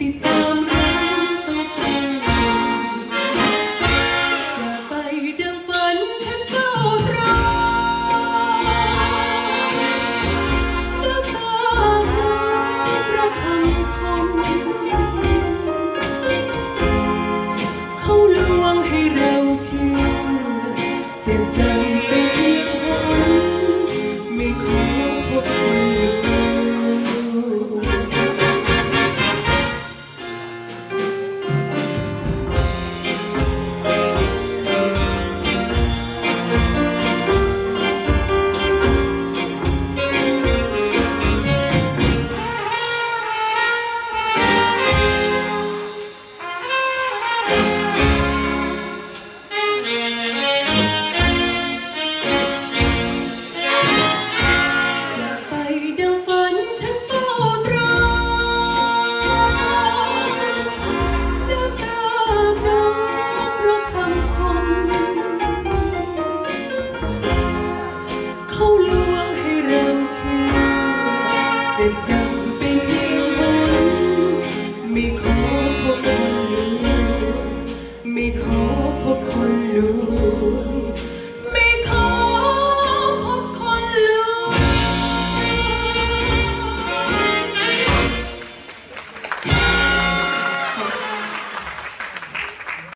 ติดตามรักต้อสนจะไปดังฝันฉันเฝ้าตรอแล้วเธอรับคำคมเขาลวงให้เราเชื่อเจ็บจำเป็น จะ